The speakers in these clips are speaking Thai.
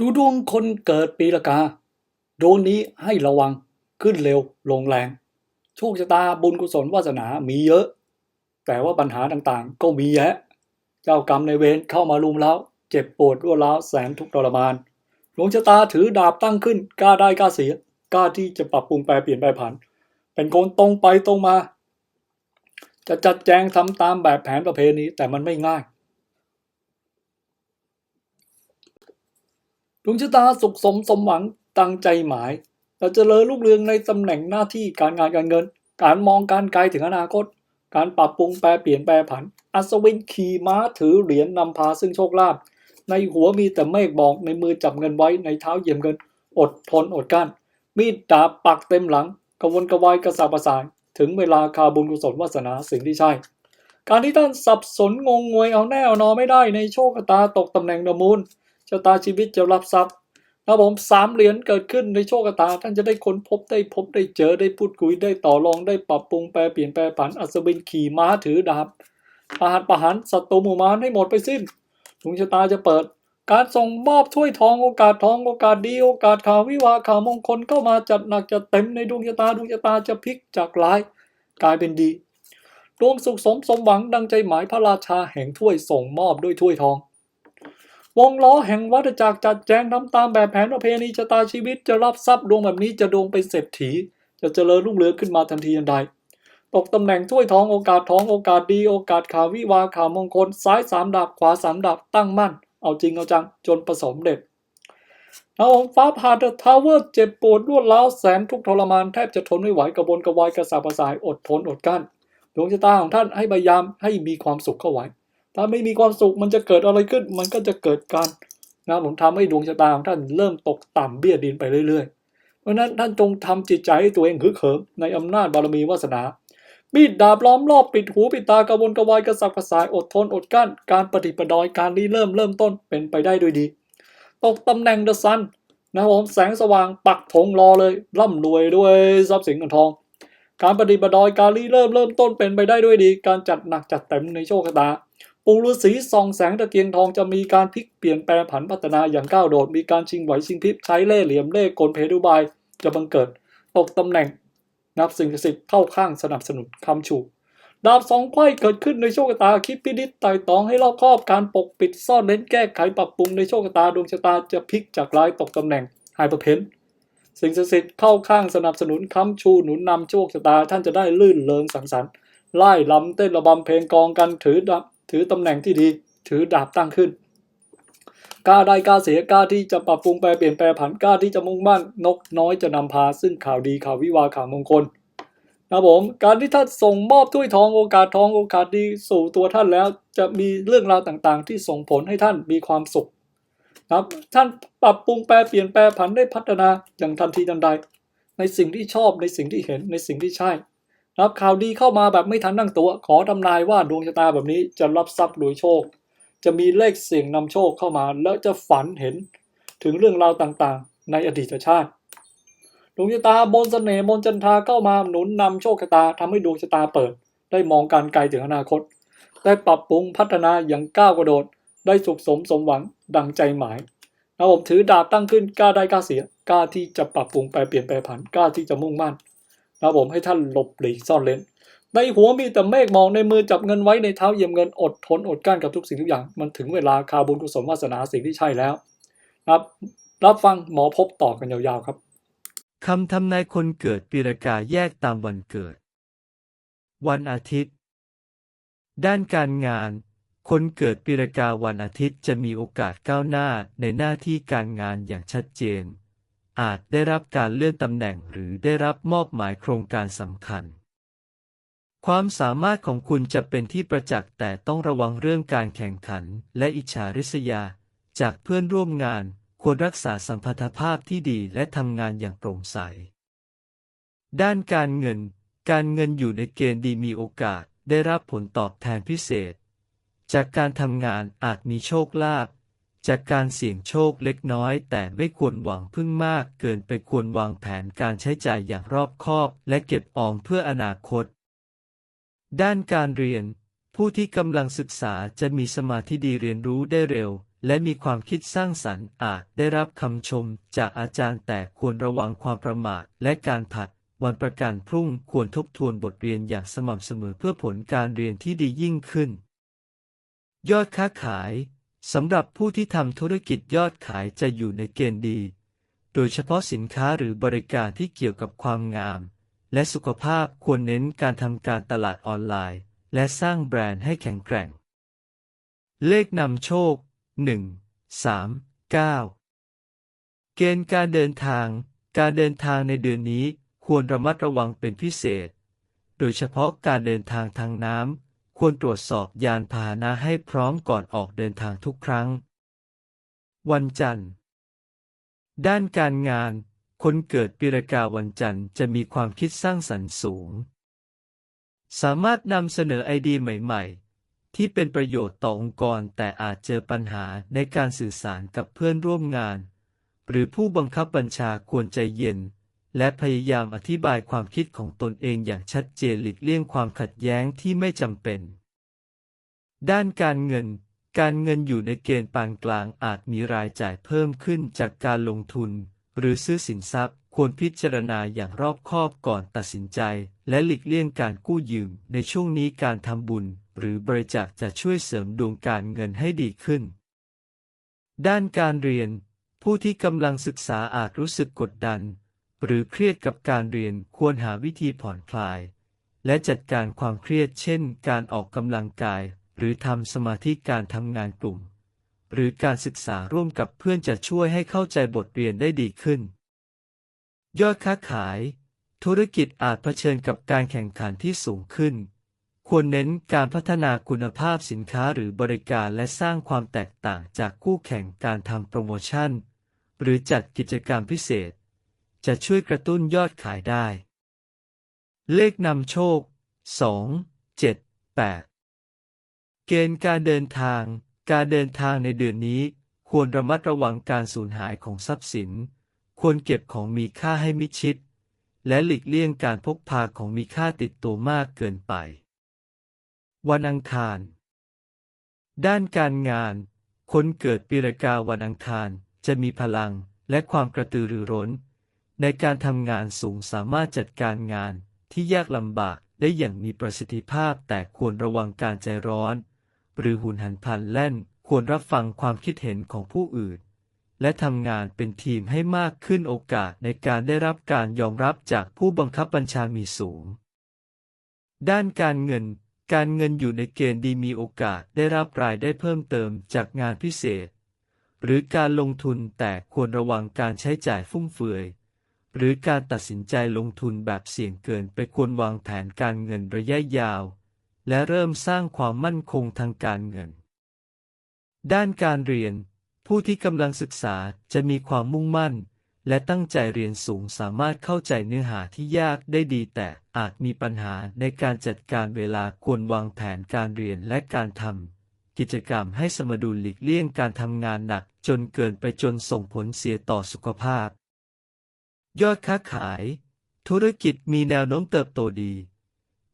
ดูดวงคนเกิดปีละกา ดวงนี้ให้ระวังขึ้นเร็วลงแรง โชคชะตาบุญกุศลวาสนามีเยอะ แต่ว่าปัญหาต่างๆ ก็มีแยะ เจ้ากรรมในเวรเข้ามาลุมแล้ว เจ็บปวดรัวดร้าวแสนทุกข์ทรมานดวงชะตาถือดาบตั้งขึ้นกล้าได้กล้าเสียกล้าที่จะปรับปรุงแปลเปลี่ยนแปลผัน เป็นคนตรงไปตรงมา จะจัดแจงทำตามแบบแผนประเพณีแต่มันไม่ง่าย วงชะตาสุขสมสมหวังตั้งใจหมายเราจะเลอลูกเรืองในตำแหน่งหน้าที่การงานการเงิน การมองการไกลถึงอนาคต การปรับปรุงแปลเปลี่ยนแปลผัน อัศวินขี่ม้าถือเหรียญนำพาซึ่งโชคลาภในหัวมีแต่เมฆบอกในมือจับเงินไว้ในเท้าเยียมเงิน อดทนอดกั้นมีดดาบปักเต็มหลังกวนกระวายกระสับกระส่ายถึงเวลาคาบุญกุศลวาสนาสิ่งที่ใช่ การที่ท่านสับสนงงงวยเอาแน่เอานอไม่ได้ในโชคชะตาตกตำแหน่งดมูล ชะตาชีวิตจะรับทรัพย์ครับผมสามเหรียญเกิดขึ้นในโชคชะตา ท่านจะได้ค้นพบได้พบได้เจอได้พูดคุยได้ต่อรองได้ปรับปรุงแปลเปลี่ยนแปลผันอัศวินขี่ม้าถือดาบประหัตประหารศัตรูหมู่มารให้หมดไปสิ้นดวงชะตาจะเปิด การส่งมอบถ้วยทองโอกาสทองโอกาสดีโอกาสข่าววิวาข่าวมงคลเข้ามาจัดหนักจัดเต็มในดวงชะตาดวงชะตาจะพลิกจากร้ายกลายเป็นดีดวงสุขสมสมหวังดังใจหมายพระราชาแห่งถ้วยส่งมอบด้วยถ้วยทอง วงล้อแห่งวัฏจักรจัดแจงทำตามแบบแผนประเพณีชะตาชีวิตจะรับทรัพย์ดวงแบบนี้จะดวงเป็นเศรษฐี จะเจริญรุ่งเรืองขึ้นมาทันทีทันใด ตกตำแหน่งถ้วยทองโอกาสทองโอกาสดีโอกาสข่าววิวาข่าวมงคลซ้ายสามดาบขวาสามดาบตั้งมั่น เอาจริงเอาจังจนประสมเด็จเอาฟ้าผ่าเดอะทาวเวอร์เจ็บปวดรวดร้าวแสนทุกทรมานแทบจะทนไม่ไหวกระบวนกระวายกระสับกระส่ายอดทนอดกั้นดวงชะตาของท่านให้พยายามให้มีความสุขเข้าไว้ ถ้าไม่มีความสุขมันจะเกิดอะไรขึ้น มันก็จะเกิดการนะผมทำให้ดวงชะตาของท่านเริ่มตกต่ำเบี้ยดินไปเรื่อยๆ เพราะฉะนั้นท่านจงทำจิตใจให้ตัวเองฮึกเหิมในอำนาจบารมีวาสนามีดดาบล้อมรอบปิดหูปิดตากระวนกระวายกระสับกระส่ายอดทนอดกลั้น การปฏิปดอยการรีเริ่มเริ่มต้นเป็นไปได้ด้วยดี ตกตำแหน่งเดอะซันนะครับผมแสงสว่างปักธงรอเลยร่ำรวยด้วยทรัพย์สินเงินทอง การปฏิบัติดอยการรีเริ่มเริ่มต้นเป็นไปได้ด้วยดี การจัดหนักจัดเต็มในโชคชะตา ปูฤาษีส่องแสงตะเกียงทองจะมีการพลิกเปลี่ยนแปลงผันพัฒนาอย่างก้าวโดด มีการชิงไหวชิงพริบใช้เล่ห์เหลี่ยมเล่ห์กลเพดุบายจะบังเกิดตกตำแหน่ง นับสิ่งศักดิ์สิทธิ์เข้าข้างสนับสนุนคำชูดาบสองไขว้เกิดขึ้นในโชคชะตาคิดพินิจไต่ตองให้รอบคอบการปกปิดซ่อนเร้นแก้ไขปรับปรุงในโชคชะตาดวงชะตาจะพลิกจากร้ายตกตำแหน่งหายประเพนสิ่งศักดิ์สิทธิ์เข้าข้างสนับสนุนค้ำชูหนุนนำโชคชะตาท่านจะได้ลื่นเริงสังสรรค์ไล่ลำเต้นระบำเพลงกองกันถือดาบ ถือตำแหน่งที่ดี ถือดาบตั้งขึ้นกล้าได้กล้าเสียกล้าที่จะปรับปรุงแปลเปลี่ยนแปลผันกล้าที่จะมุ่งมั่นนกน้อยจะนำพาซึ่งข่าวดีข่าววิวาข่าวมงคลนะผมการที่ท่านส่งมอบถ้วยทองโอกาสทองโอกาสดีสู่ตัวท่านแล้ว จะมีเรื่องราวต่างๆ ที่ส่งผลให้ท่านมีความสุขนะครับท่านปรับปรุงแปลเปลี่ยนแปลผันได้พัฒนาอย่างทันทีทันใด ในสิ่งที่ชอบในสิ่งที่เห็นในสิ่งที่ใช่ รับข่าวดีเข้ามาแบบไม่ทันตั้งตัว ขอทำนายว่าดวงชะตาแบบนี้จะรับทรัพย์โดยโชค จะมีเลขเสี่ยงนำโชคเข้ามา แล้วจะฝันเห็นถึงเรื่องราวต่างๆ ในอดีตชาติ ดวงชะตาบนเสน่ห์มนจันทาเข้ามาหนุนนำโชคชะตาทำให้ดวงชะตาเปิด ได้มองการไกลถึงอนาคต ได้ปรับปรุงพัฒนาอย่างก้าวกระโดด ได้สุขสมสมหวังดังใจหมายนะผมถือดาบตั้งขึ้นกล้าได้กล้าเสียกล้าที่จะปรับปรุงแปลเปลี่ยนแปลผันกล้าที่จะมุ่งมั่น นะผมให้ท่านหลบหลีกซ่อนเลนในหัวมีแต่เมฆมองในมือจับเงินไว้ในเท้าเยี่ยมเงินอดทนอดกั้นกับทุกสิ่งทุกอย่าง มันถึงเวลาคาบุญกุศลวาสนาสิ่งที่ใช่แล้วนะครับ รับฟังหมอพบต่อกันยาวๆครับคำทำนายคนเกิดปีรากาแยกตามวันเกิด วันอาทิตย์ ด้านการงาน คนเกิดปีรากาวันอาทิตย์จะมีโอกาสก้าวหน้าในหน้าที่การงานอย่างชัดเจน อาจได้รับการเลื่อนตำแหน่งหรือได้รับมอบหมายโครงการสำคัญ ความสามารถของคุณจะเป็นที่ประจักษ์แต่ต้องระวังเรื่องการแข่งขันและอิจฉาริษยา จากเพื่อนร่วมงานควรรักษาสัมพันธภาพที่ดีและทำงานอย่างโปร่งใส ด้านการเงิน การเงินอยู่ในเกณฑ์ดีมีโอกาสได้รับผลตอบแทนพิเศษ จากการทำงานอาจมีโชคลาภ จากการเสี่ยงโชคเล็กน้อย แต่ไม่ควรหวังพึ่งมาก เกินไปควรวางแผนการใช้จ่ายอย่างรอบคอบ และเก็บออมเพื่ออนาคต ด้านการเรียน ผู้ที่กำลังศึกษาจะมีสมาธิดีเรียนรู้ได้เร็ว และมีความคิดสร้างสรรค์อาจได้รับคำชม จากอาจารย์แต่ควรระวังความประมาทและการผัดวันประกันพรุ่งควรทบทวนบทเรียนอย่างสม่ำเสมอเพื่อผลการเรียนที่ดียิ่งขึ้น ยอดค้าขาย สำหรับผู้ที่ทำธุรกิจยอดขายจะอยู่ในเกณฑ์ดี โดยเฉพาะสินค้าหรือบริการที่เกี่ยวกับความงาม และสุขภาพควรเน้นการทำการตลาดออนไลน์ และสร้างแบรนด์ให้แข็งแกร่ง เลขนำโชค 1 3 9 เกณฑ์การเดินทาง การเดินทางในเดือนนี้ควรระมัดระวังเป็นพิเศษ โดยเฉพาะการเดินทางทางน้ำ ควรตรวจสอบยานพาหนะให้พร้อมก่อนออกเดินทางทุกครั้ง วันจันทร์ ด้านการงาน คนเกิดปีรากาวันจันทร์จะมีความคิดสร้างสรรค์สูง สามารถนำเสนอไอเดียใหม่ ๆ ที่เป็นประโยชน์ต่อองค์กรแต่อาจเจอปัญหาในการสื่อสารกับเพื่อนร่วมงาน หรือผู้บังคับบัญชาควรใจเย็น และพยายามอธิบายความคิดของตนเองอย่างชัดเจนหลีกเลี่ยงความขัดแย้งที่ไม่จำเป็น ด้านการเงิน การเงินอยู่ในเกณฑ์ปานกลางอาจมีรายจ่ายเพิ่มขึ้นจากการลงทุน หรือซื้อสินทรัพย์ ควรพิจารณาอย่างรอบคอบก่อนตัดสินใจ และหลีกเลี่ยงการกู้ยืม ในช่วงนี้การทำบุญ หรือบริจาคจะช่วยเสริมดวงการเงินให้ดีขึ้น ด้านการเรียน ผู้ที่กำลังศึกษาอาจรู้สึกกดดัน หรือเครียดกับการเรียนควรหาวิธีผ่อนคลาย และจัดการความเครียดเช่น การออกกำลังกาย หรือทำสมาธิการทำงานกลุ่ม หรือการศึกษาร่วมกับเพื่อนจะช่วยให้เข้าใจบทเรียนได้ดีขึ้น ยอดค้าขาย ธุรกิจอาจเผชิญกับการแข่งขันที่สูงขึ้น ควรเน้นการพัฒนาคุณภาพสินค้าหรือบริการและสร้างความแตกต่างจากคู่แข่งการทำโปรโมชั่น หรือจัดกิจกรรมพิเศษ จะช่วยกระตุ้นยอดขายได้ เลขนำโชค 2 7 8 เกณฑ์การเดินทาง การเดินทางในเดือนนี้ ควรระมัดระวังการสูญหายของทรัพย์สิน ควรเก็บของมีค่าให้มิชิด และหลีกเลี่ยงการพกพาของมีค่าติดตัวมากเกินไป วันอังคาร ด้านการงาน คนเกิดปีรากาวันอังคารจะมีพลังและความกระตือรือร้น ในการทำงานสูงสามารถจัดการงานที่ยากลำบากได้อย่างมีประสิทธิภาพแต่ควรระวังการใจร้อน หรือหุนหันพลันแล่นควรรับฟังความคิดเห็นของผู้อื่น และทำงานเป็นทีมให้มากขึ้นโอกาสในการได้รับการยอมรับจากผู้บังคับบัญชามีสูง ด้านการเงิน การเงินอยู่ในเกณฑ์ดีมีโอกาสได้รับรายได้เพิ่มเติมจากงานพิเศษ หรือการลงทุนแต่ควรระวังการใช้จ่ายฟุ่มเฟือย หรือการตัดสินใจลงทุนแบบเสี่ยงเกินไปควรวางแผนการเงินระยะยาว และเริ่มสร้างความมั่นคงทางการเงิน ด้านการเรียน ผู้ที่กำลังศึกษาจะมีความมุ่งมั่น และตั้งใจเรียนสูงสามารถเข้าใจเนื้อหาที่ยากได้ดี แต่อาจมีปัญหาในการจัดการเวลาควรวางแผนการเรียนและการทำกิจกรรมให้สมดุลหลีกเลี่ยงการทำงานหนักจนเกินไปจนส่งผลเสียต่อสุขภาพ ยอดค้าขาย ธุรกิจมีแนวโน้มเติบโตดี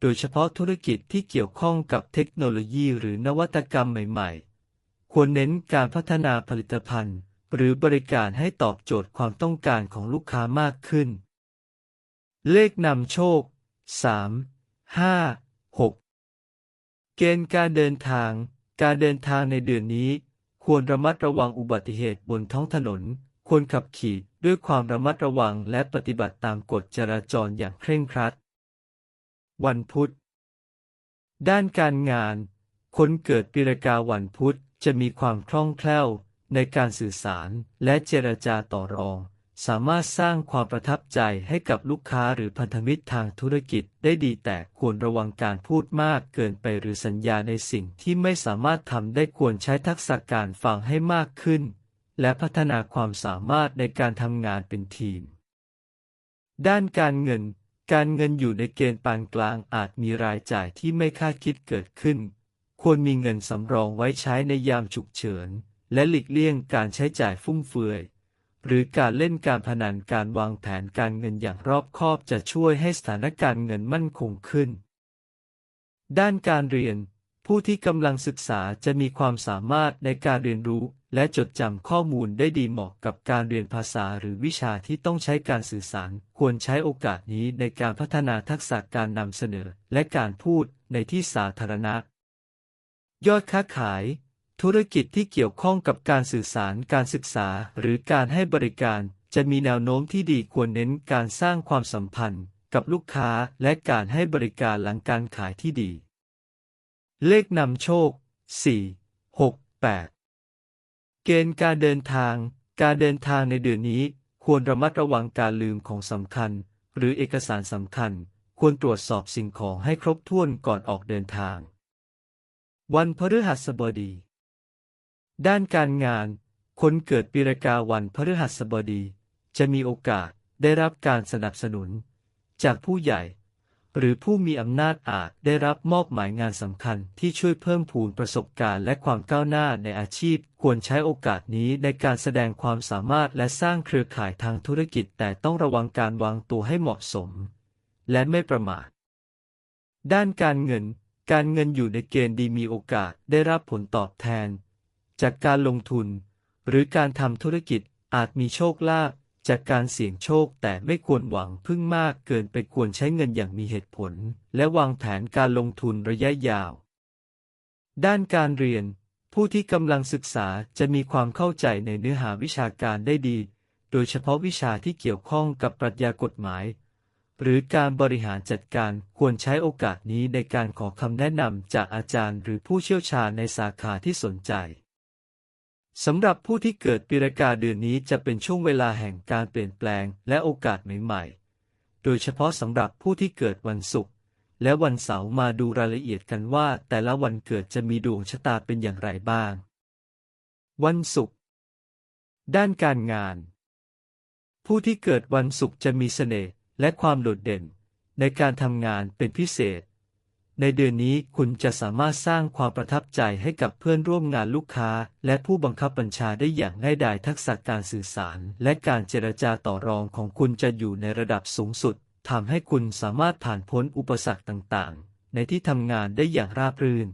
โดยเฉพาะธุรกิจที่เกี่ยวข้องกับเทคโนโลยีหรือนวัตกรรมใหม่ๆ ควรเน้นการพัฒนาผลิตภัณฑ์ หรือบริการให้ตอบโจทย์ความต้องการของลูกค้ามากขึ้น เลขนำโชค 3 5 6 เกณฑ์การเดินทาง การเดินทางในเดือนนี้ ควรระมัดระวังอุบัติเหตุบนท้องถนน ควรขับขี่ ด้วยความระมัดระวังและปฏิบัติตามกฎจราจรอย่างเคร่งครัด วันพุธ ด้านการงาน คนเกิดปีรากาวันพุธจะมีความคล่องแคล่วในการสื่อสารและเจรจาต่อรอง สามารถสร้างความประทับใจให้กับลูกค้าหรือพันธมิตรทางธุรกิจได้ดีแต่ควรระวังการพูดมากเกินไปหรือสัญญาในสิ่งที่ไม่สามารถทำได้ควรใช้ทักษะการฟังให้มากขึ้น และพัฒนาความสามารถในการทำงานเป็นทีม ด้านการเงิน การเงินอยู่ในเกณฑ์ปานกลางอาจมีรายจ่ายที่ไม่คาดคิดเกิดขึ้น ควรมีเงินสำรองไว้ใช้ในยามฉุกเฉิน และหลีกเลี่ยงการใช้จ่ายฟุ่มเฟือย หรือการเล่นการพนันการวางแผนการเงินอย่างรอบคอบจะช่วยให้สถานการณ์เงินมั่นคงขึ้น ด้านการเรียน ผู้ที่กำลังศึกษาจะมีความสามารถในการเรียนรู้ และจดจำข้อมูลได้ดีเหมาะกับการเรียนภาษาหรือวิชาที่ต้องใช้การสื่อสาร ควรใช้โอกาสนี้ในการพัฒนาทักษะการนำเสนอ และการพูดในที่สาธารณะ ยอดค้าขาย ธุรกิจที่เกี่ยวข้องกับการสื่อสาร การศึกษา หรือการให้บริการ จะมีแนวโน้มที่ดีควรเน้นการสร้างความสัมพันธ์ กับลูกค้าและการให้บริการหลังการขายที่ดี เลขนำโชค 4 6 8 เกณฑ์การเดินทาง การเดินทางในเดือนนี้ ควรระมัดระวังการลืมของสำคัญ หรือเอกสารสำคัญ ควรตรวจสอบสิ่งของให้ครบถ้วนก่อนออกเดินทาง วันพฤหัสบดี ด้านการงาน คนเกิดปีรากาวันพฤหัสบดี จะมีโอกาสได้รับการสนับสนุน จากผู้ใหญ่ หรือผู้มีอำนาจอาจได้รับมอบหมายงานสำคัญที่ช่วยเพิ่มพูนประสบการณ์และความก้าวหน้าในอาชีพ ควรใช้โอกาสนี้ในการแสดงความสามารถและสร้างเครือข่ายทางธุรกิจ แต่ต้องระวังการวางตัวให้เหมาะสม และไม่ประมาท ด้านการเงิน การเงินอยู่ในเกณฑ์ดีมีโอกาสได้รับผลตอบแทน จากการลงทุน หรือการทำธุรกิจอาจมีโชคลาภ จากการเสี่ยงโชคแต่ไม่ควรหวังพึ่งมากเกินไปควรใช้เงินอย่างมีเหตุผล และวางแผนการลงทุนระยะยาว ด้านการเรียน ผู้ที่กำลังศึกษาจะมีความเข้าใจในเนื้อหาวิชาการได้ดี โดยเฉพาะวิชาที่เกี่ยวข้องกับปรัชญากฎหมาย หรือการบริหารจัดการควรใช้โอกาสนี้ในการขอคำแนะนำจากอาจารย์ หรือผู้เชี่ยวชาญในสาขาที่สนใจ สำหรับผู้ที่เกิดปีรากาเดือนนี้จะเป็นช่วงเวลาแห่งการเปลี่ยนแปลงและโอกาสใหม่ๆ โดยเฉพาะสำหรับผู้ที่เกิดวันศุกร์และวันเสาร์มาดูรายละเอียดกันว่าแต่ละวันเกิดจะมีดวงชะตาเป็นอย่างไรบ้าง วันศุกร์ด้านการงาน ผู้ที่เกิดวันศุกร์จะมีเสน่ห์และความโดดเด่น ในการทำงานเป็นพิเศษ ในเดือนนี้คุณจะสามารถสร้างความประทับใจให้กับเพื่อนร่วมงานลูกค้า และผู้บังคับบัญชาได้อย่างง่ายดายทักษะการสื่อสาร และการเจรจาต่อรองของคุณจะอยู่ในระดับสูงสุดทำให้คุณสามารถผ่านพ้นอุปสรรคต่างๆ ในที่ทำงานได้อย่างราบรื่น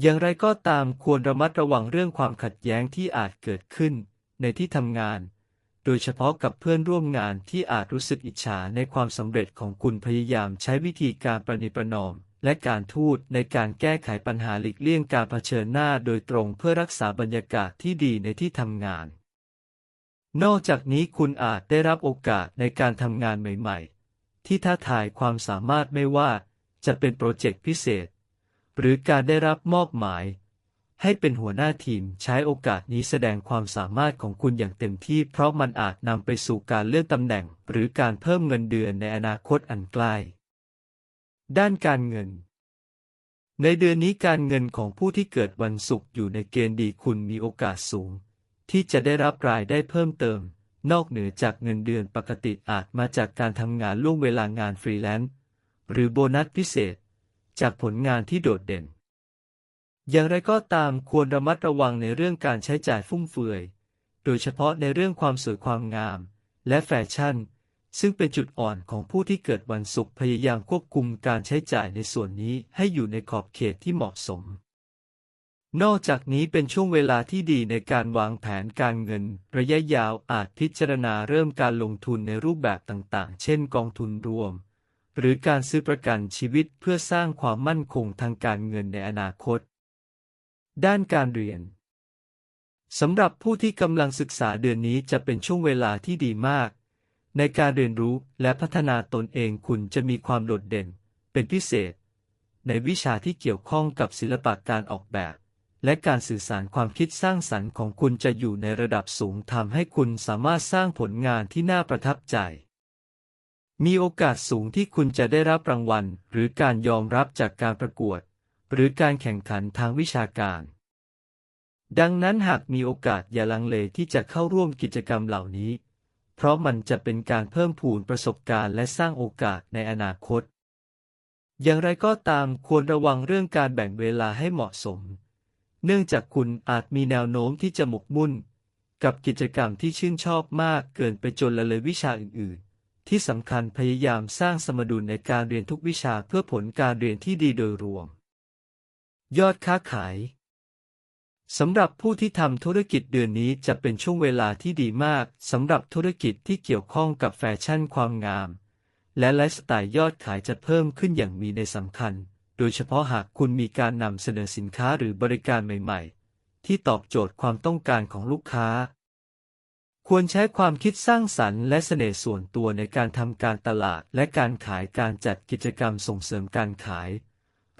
อย่างไรก็ตามควรระมัดระวังเรื่องความขัดแย้งที่อาจเกิดขึ้น ในที่ทำงาน โดยเฉพาะกับเพื่อนร่วมงานที่อาจรู้สึกอิจฉาในความสำเร็จของคุณพยายามใช้วิธีการประนีประนอม และการทูตในการแก้ไขปัญหาหลีกเลี่ยงการเผชิญหน้าโดยตรงเพื่อรักษาบรรยากาศที่ดีในที่ทำงาน นอกจากนี้คุณอาจได้รับโอกาสในการทำงานใหม่ ๆ ที่ท้าทายความสามารถไม่ว่าจะเป็นโปรเจกต์พิเศษ หรือการได้รับมอบหมาย ให้เป็นหัวหน้าทีม ใช้โอกาสนี้แสดงความสามารถของคุณอย่างเต็มที่ เพราะมันอาจนำไปสู่การเลื่อนตำแหน่ง หรือการเพิ่มเงินเดือนในอนาคตอันใกล้ ด้านการเงิน ในเดือนนี้การเงินของผู้ที่เกิดวันศุกร์อยู่ในเกณฑ์ดีคุณมีโอกาสสูง ที่จะได้รับรายได้เพิ่มเติม นอกเหนือจากเงินเดือนปกติอาจมาจากการทำงานล่วงเวลางานฟรีแลนซ์หรือโบนัสพิเศษ จากผลงานที่โดดเด่น อย่างไรก็ตามควรระมัดระวังในเรื่องการใช้จ่ายฟุ่มเฟือย โดยเฉพาะในเรื่องความสวยความงาม และแฟชั่น ซึ่งเป็นจุดอ่อนของผู้ที่เกิดวันศุกร์พยายามควบคุมการใช้จ่ายในส่วนนี้ให้อยู่ในขอบเขตที่เหมาะสม นอกจากนี้เป็นช่วงเวลาที่ดีในการวางแผนการเงิน ระยะยาวอาจพิจารณาเริ่มการลงทุนในรูปแบบต่างๆ เช่นกองทุนรวม หรือการซื้อประกันชีวิตเพื่อสร้างความมั่นคงทางการเงินในอนาคต ด้านการเรียนสำหรับผู้ที่กำลังศึกษาเดือนนี้จะเป็นช่วงเวลาที่ดีมาก ในการเรียนรู้และพัฒนาตนเองคุณจะมีความโดดเด่น เป็นพิเศษ ในวิชาที่เกี่ยวข้องกับศิลปะการออกแบบ และการสื่อสารความคิดสร้างสรรค์ของคุณจะอยู่ในระดับสูงทำให้คุณสามารถสร้างผลงานที่น่าประทับใจ มีโอกาสสูงที่คุณจะได้รับรางวัล หรือการยอมรับจากการประกวด หรือการแข่งขันทางวิชาการ ดังนั้นหากมีโอกาสอย่าลังเลที่จะเข้าร่วมกิจกรรมเหล่านี้ เพราะมันจะเป็นการเพิ่มพูนประสบการณ์และสร้างโอกาสในอนาคต อย่างไรก็ตามควรระวังเรื่องการแบ่งเวลาให้เหมาะสม เนื่องจากคุณอาจมีแนวโน้มที่จะหมกมุ่น กับกิจกรรมที่ชื่นชอบมากเกินไปจนละเลยวิชาอื่นๆ ที่สำคัญพยายามสร้างสมดุลในการเรียนทุกวิชาเพื่อผลการเรียนที่ดีโดยรวม ยอดค้าขาย สำหรับผู้ที่ทำธุรกิจเดือนนี้จะเป็นช่วงเวลาที่ดีมากสำหรับธุรกิจที่เกี่ยวข้องกับแฟชั่นความงาม และไลฟ์สไตล์ยอดขายจะเพิ่มขึ้นอย่างมีในสำคัญ โดยเฉพาะหากคุณมีการนำเสนอสินค้าหรือบริการใหม่ ๆ ที่ตอบโจทย์ความต้องการของลูกค้า ควรใช้ความคิดสร้างสรรค์และเสน่ห์ส่วนตัวในการทำการตลาด และการขายการจัดกิจกรรมส่งเสริมการขาย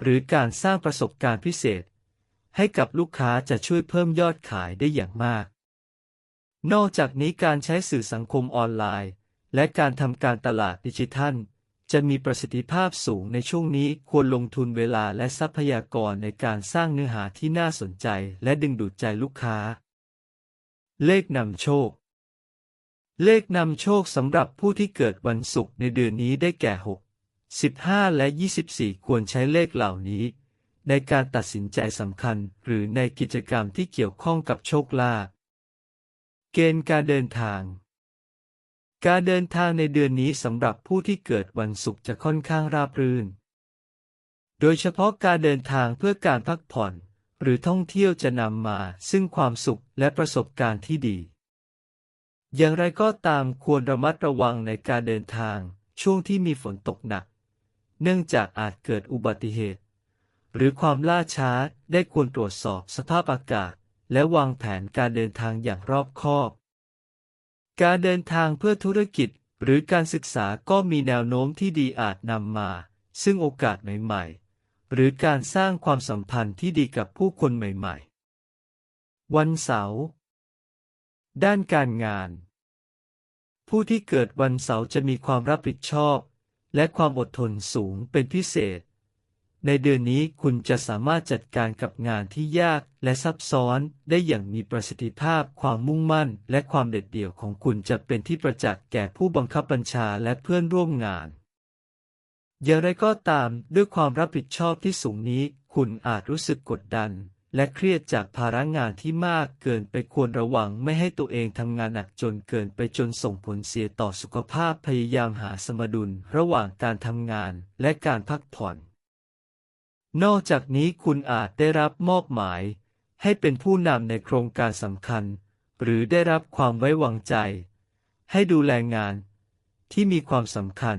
หรือการสร้างประสบการณ์พิเศษ ให้กับลูกค้าจะช่วยเพิ่มยอดขายได้อย่างมาก นอกจากนี้การใช้สื่อสังคมออนไลน์ และการทำการตลาดดิจิทัล จะมีประสิทธิภาพสูงในช่วงนี้ควรลงทุนเวลาและทรัพยากรในการสร้างเนื้อหาที่น่าสนใจและดึงดูดใจลูกค้า เลขนำโชค เลขนำโชคสำหรับผู้ที่เกิดวันศุกร์ในเดือนนี้ได้แก่ 6 15 และ 24 ควรใช้เลขเหล่านี้ ในการตัดสินใจสำคัญหรือในกิจกรรมที่เกี่ยวข้องกับโชคลาภเกณฑ์การเดินทาง การเดินทางในเดือนนี้สำหรับผู้ที่เกิดวันศุกร์จะค่อนข้างราบรื่น โดยเฉพาะการเดินทางเพื่อการพักผ่อน หรือท่องเที่ยวจะนำมาซึ่งความสุขและประสบการณ์ที่ดี อย่างไรก็ตามควรระมัดระวังในการเดินทางช่วงที่มีฝนตกหนัก เนื่องจากอาจเกิดอุบัติเหตุ หรือความล่าช้าได้ควรตรวจสอบสภาพอากาศ และวางแผนการเดินทางอย่างรอบคอบ การเดินทางเพื่อธุรกิจหรือการศึกษาก็มีแนวโน้มที่ดีอาจนำมา ซึ่งโอกาสใหม่ ๆ หรือการสร้างความสัมพันธ์ที่ดีกับผู้คนใหม่ ๆ วันเสาร์ด้านการงาน ผู้ที่เกิดวันเสาร์จะมีความรับผิดชอบ และความอดทนสูงเป็นพิเศษ ในเดือนนี้คุณจะสามารถจัดการกับงานที่ยากและซับซ้อนได้อย่างมีประสิทธิภาพ ความมุ่งมั่น และความเด็ดเดี่ยวของคุณจะเป็นที่ประจักษ์แก่ผู้บังคับบัญชาและเพื่อนร่วมงานอย่างไรก็ตามด้วยความรับผิดชอบที่สูงนี้ คุณอาจรู้สึกกดดัน และเครียดจากภาระงานที่มากเกินไปควรระวังไม่ให้ตัวเองทำงานหนักจนเกินไปจนส่งผลเสียต่อสุขภาพพยายามหาสมดุลระหว่างการทำงานและการพักผ่อน นอกจากนี้คุณอาจได้รับมอบหมาย ให้เป็นผู้นำในโครงการสำคัญ หรือได้รับความไว้วางใจ ให้ดูแลงาน ที่มีความสำคัญ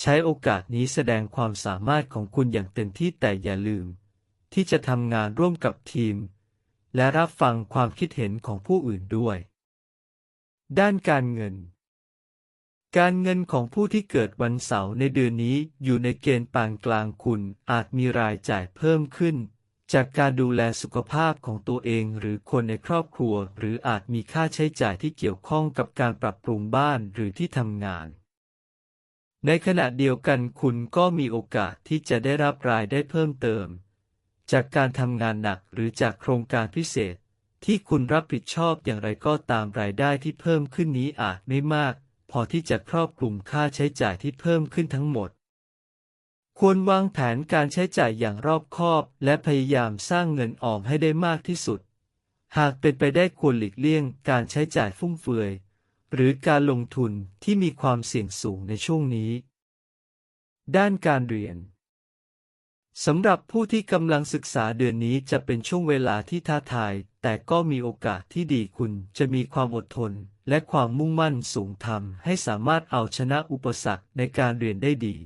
ใช้โอกาสนี้แสดงความสามารถของคุณอย่างเต็มที่แต่อย่าลืม ที่จะทำงานร่วมกับทีม และรับฟังความคิดเห็นของผู้อื่นด้วย ด้านการเงิน การเงินของผู้ที่เกิดวันเสาร์ในเดือนนี้อยู่ในเกณฑ์ปานกลางคุณอาจมีรายจ่ายเพิ่มขึ้น จากการดูแลสุขภาพของตัวเองหรือคนในครอบครัว หรืออาจมีค่าใช้จ่ายที่เกี่ยวข้องกับการปรับปรุงบ้านหรือที่ทำงานในขณะเดียวกันคุณก็มีโอกาสที่จะได้รับรายได้เพิ่มเติม จากการทำงานหนักหรือจากโครงการพิเศษ ที่คุณรับผิดชอบอย่างไรก็ตามรายได้ที่เพิ่มขึ้นนี้อาจไม่มาก พอที่จะครอบคลุมค่าใช้จ่ายที่เพิ่มขึ้นทั้งหมด ควรวางแผนการใช้จ่ายอย่างรอบคอบ และพยายามสร้างเงินออมให้ได้มากที่สุด หากเป็นไปได้ควรหลีกเลี่ยงการใช้จ่ายฟุ่มเฟือย หรือการลงทุนที่มีความเสี่ยงสูงในช่วงนี้ ด้านการเรียน สำหรับผู้ที่กำลังศึกษาเดือนนี้จะเป็นช่วงเวลาที่ท้าทาย แต่ก็มีโอกาสที่ดีคุณจะมีความอดทน และความมุ่งมั่นสูงทำให้สามารถเอาชนะอุปสรรคในการเรียนได้ดี